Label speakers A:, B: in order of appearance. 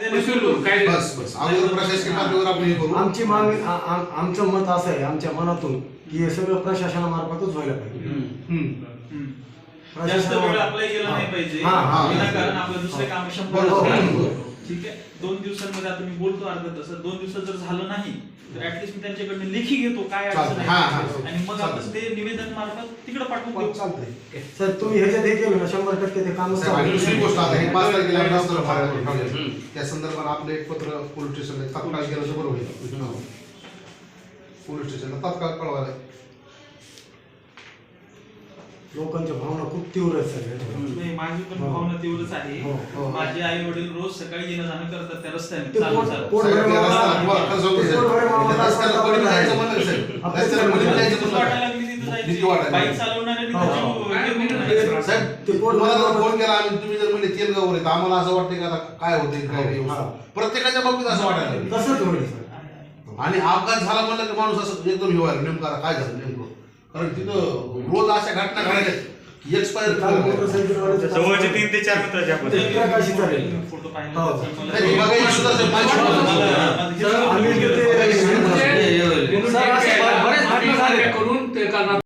A: विसरलो काय
B: बस बस. अगोदर प्रशासकीय पातळीवर आपण हे करू.
C: आमची मागणी आ- आ- आमचं मत असं आहे आमच्या मनातून की हे सगळं प्रशासनामार्फतच व्हायला पाहिजे.
B: हम्म.
D: जास्त वेळ नाही पाहिजे.
C: हा,
B: हा.
D: विनाकारण आपलं दुसरे काम शंभर
B: बरोबर,
D: असतात.
B: बरोबर.
D: ठीक आहे? दोन दिवसांमध्ये आता मी बोलतो अर्धा तास. दोन दिवसात जर झालं नाही तर ऍटलीस्ट मी त्यांच्याकडनं लेखी घेतो काय अडचण
B: चालतंय. हा, हा.
D: आहे आणि मग आपण. ते निवेदन मार्फत तिकडे पाठवून देऊ.
C: चालतंय. सर तुम्ही ह्याच्यात हे केलं ना शंभर टक्के ते काम
B: साहेब, आणि दुसरी गोष्ट आता हे पाच तारखेला. त्या संदर्भात आपलं एक पत्र पोलीस स्टेशनला तात्काळ गेलं तर बरं होईल. पोलीस स्टेशनला तात्काळ कळवायला.
C: लोकांच्या भावना खूप तीव्र आहेत सर
D: नाही, माझी पण
C: हो.
D: भावना तेवढंच आहे
C: हो,
B: हो.
D: माझे आई वडील रोज सकाळी येणं जाणं करतात त्या रस्त्याने
C: ते. कोण-
B: साहेब, त्या रस्त्याला तुम्हाला खरं सांगतो साहेब,
C: कोण- कोण-
B: त्या रस्त्याला कोणी जायचं म्हणलं का साहेब?
C: आपल्या
B: रस्त्याला कोणी जायचं
D: भीती
B: म्हणलं
D: वाटायला
B: का?
D: लागली तिथं जायची.
B: भीती वाटायला
D: बाईक
B: लागली.
D: चालवणाऱ्यांनी
C: हो.
D: त्याची
A: काय
D: वेगळी
A: मिनिट
D: नाही.
A: नाही.
B: साहेब
C: ते
B: तुम्हाला जर फोन केला आणि तुम्ही जर म्हणजे तेलगावर येत आम्हाला असं वाटतं की आता काय होतंय काय नाही
C: हा.
B: प्रत्येकाच्या बाबतीत असं वाटायला लागलं.
C: तसंच होईल सर
B: आणि अपघात झाला म्हणलं की माणूस असं एकदम हे व्हायला नेमकं आता काय झालं नेमकं कारण तिथं रोज अशा घटना घडायच्या एक्सपायर
E: जवळचे तीन ते चार
C: मित्र
D: फोटो पाहिला
B: हो. नाही, करून ते करणार